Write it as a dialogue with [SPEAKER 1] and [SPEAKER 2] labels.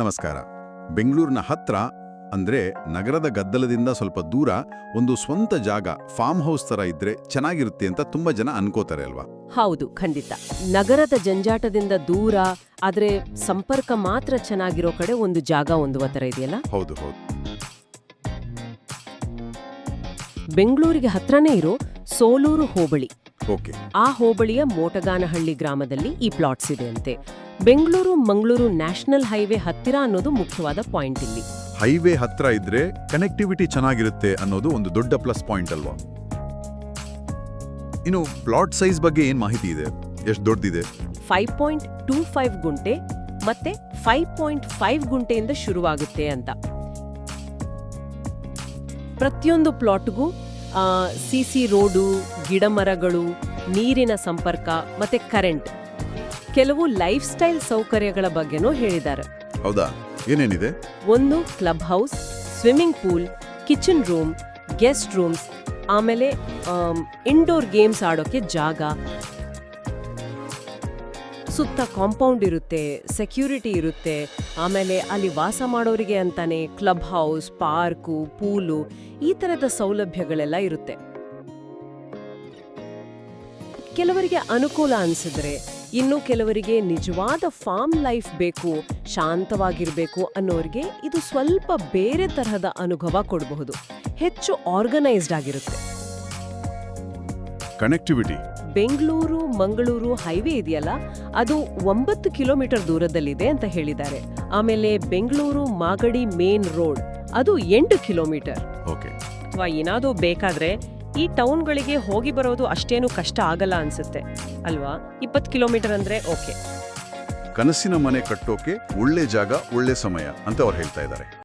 [SPEAKER 1] ನಮಸ್ಕಾರ. ಬೆಂಗಳೂರಿನ ಹತ್ರ ಅಂದರೆ ನಗರದ ಗದ್ದಲದಿಂದ ಸ್ವಲ್ಪ ದೂರ ಒಂದು ಸ್ವಂತ ಜಾಗ ಫಾರ್ಮ್ ಹೌಸ್ ತರ ಇದ್ರೆ ಚೆನ್ನಾಗಿರುತ್ತೆ ಅಂತ ತುಂಬಾ ಜನ ಅನ್ಕೋತಾರೆ ಅಲ್ವಾ?
[SPEAKER 2] ಹೌದು ಖಂಡಿತ. ನಗರದ ಜಂಜಾಟದಿಂದ ದೂರ ಆದ್ರೆ ಸಂಪರ್ಕ ಮಾತ್ರ ಚೆನ್ನಾಗಿರೋ ಕಡೆ ಒಂದು ಜಾಗ ಹೊಂದುವ ತರ ಇದೆಯಲ್ಲ?
[SPEAKER 1] ಹೌದು ಹೌದು.
[SPEAKER 2] ಬೆಂಗಳೂರಿಗೆ ಹತ್ರನೇ ಇರೋ ಸೋಲೂರು ಹೋಬಳಿ.
[SPEAKER 1] ಓಕೆ.
[SPEAKER 2] ಆ ಹೋಬಳಿಯ ಮೋಟಗಾನಹಳ್ಳಿ ಗ್ರಾಮದಲ್ಲಿ ಈ ಪ್ಲಾಟ್ಸ್ ಇದೆ ಅಂತೆ ಬೆಂಗಳೂರು ಮಂಗಳೂರು ನ್ಯಾಷನಲ್ ಹೈವೇ ಹತ್ತಿರ ಅನ್ನೋದು ಮುಖ್ಯವಾದ ಪಾಯಿಂಟ್ ಇಲ್ಲಿ.
[SPEAKER 1] ಹೈವೇ ಹತ್ರ ಇದ್ರೆ ಕನೆಕ್ಟಿವಿಟಿ ಚೆನ್ನಾಗಿರುತ್ತೆ ಅನ್ನೋದು ಒಂದು ದೊಡ್ಡ ಪ್ಲಸ್ ಪಾಯಿಂಟ್ ಅಲ್ವಾ? ಇನ್ನು ಪ್ಲಾಟ್ ಸೈಜ್ ಬಗ್ಗೆ ಏನ್ ಮಾಹಿತಿ ಇದೆ? ಎಷ್ಟು ದೊಡ್ಡದಿದೆ
[SPEAKER 2] ಫೈವ್ ಪಾಯಿಂಟ್ ಟೂ ಫೈವ್ ಗುಂಟೆ ಮತ್ತೆ ಫೈವ್ ಪಾಯಿಂಟ್ ಫೈವ್ ಗುಂಟೆಯಿಂದ ಶುರುವಾಗುತ್ತೆ ಅಂತ. ಪ್ರತಿಯೊಂದು ಪ್ಲಾಟ್ಗೂ ಸಿ ಸಿ ರೋಡು ಗಿಡಮರಗಳು ನೀರಿನ ಸಂಪರ್ಕ ಮತ್ತೆ ಕರೆಂಟ್ ಕೆಲವು ಲೈಫ್ ಸ್ಟೈಲ್ ಸೌಕರ್ಯಗಳ ಬಗ್ಗೆನೂ ಹೇಳಿದ್ದಾರೆ.
[SPEAKER 1] ಹೌದಾ? ಏನೇನಿದೆ?
[SPEAKER 2] ಒಂದು club house swimming pool kitchen room guest rooms ಆಮೇಲೆ ಇಂಡೋರ್ ಗೇಮ್ಸ್ ಆಡೋಕೆ ಜಾಗ. ಸುತ್ತ ಕಾಂಪೌಂಡ್ ಇರುತ್ತೆ ಸೆಕ್ಯೂರಿಟಿ ಇರುತ್ತೆ ಆಮೇಲೆ ಅಲ್ಲಿ ವಾಸ ಮಾಡೋರಿಗೆ ಅಂತಾನೆ ಕ್ಲಬ್ ಹೌಸ್ ಪಾರ್ಕು ಪೂಲು ಈ ಥರದ ಸೌಲಭ್ಯಗಳೆಲ್ಲ ಇರುತ್ತೆ. ಕೆಲವರಿಗೆ ಅನುಕೂಲ ಅನ್ಸಿದ್ರೆ ಇನ್ನು ಕೆಲವರಿಗೆ ನಿಜವಾದ ಫಾರ್ಮ್ ಲೈಫ್ ಬೇಕು ಶಾಂತವಾಗಿರಬೇಕು ಅನ್ನೋರಿಗೆ ಇದು ಸ್ವಲ್ಪ ಬೇರೆ ತರಹದ ಅನುಭವ ಕೊಡಬಹುದು. ಹೆಚ್ಚು ಆರ್ಗನೈಸ್ಡ್ ಆಗಿರುತ್ತೆ.
[SPEAKER 1] ಕನೆಕ್ಟಿವಿಟಿ
[SPEAKER 2] ಬೆಂಗಳೂರು ಮಂಗಳೂರು ಹೈವೇ ಇದೆಯಲ್ಲ ಅದು ಒಂಬತ್ತು ಕಿಲೋಮೀಟರ್ ದೂರದಲ್ಲಿದೆ ಅಂತ ಹೇಳಿದ್ದಾರೆ. ಆಮೇಲೆ ಬೆಂಗಳೂರು ಮಾಗಡಿ ಮೇನ್ ರೋಡ್ ಅದು ಎಂಟು ಕಿಲೋಮೀಟರ್.
[SPEAKER 1] ಓಕೆ
[SPEAKER 2] ಅಥವಾ ಏನಾದರೂ ಬೇಕಾದ್ರೆ ಈ ಟೌನ್ಗಳಿಗೆ ಹೋಗಿ ಬರೋದು ಅಷ್ಟೇನು ಕಷ್ಟ ಆಗಲ್ಲ ಅನ್ಸುತ್ತೆ. ಅಲ್ವಾ? ಇಪ್ಪತ್ತು ಕಿಲೋಮೀಟರ್ ಅಂದ್ರೆ ಓಕೆ.
[SPEAKER 1] ಕನಸಿನ ಮನೆ ಕಟ್ಟೋಕೆ ಒಳ್ಳೆ ಜಾಗ ಒಳ್ಳೆ ಸಮಯ ಅಂತ ಅವ್ರು ಹೇಳ್ತಾ ಇದ್ದಾರೆ.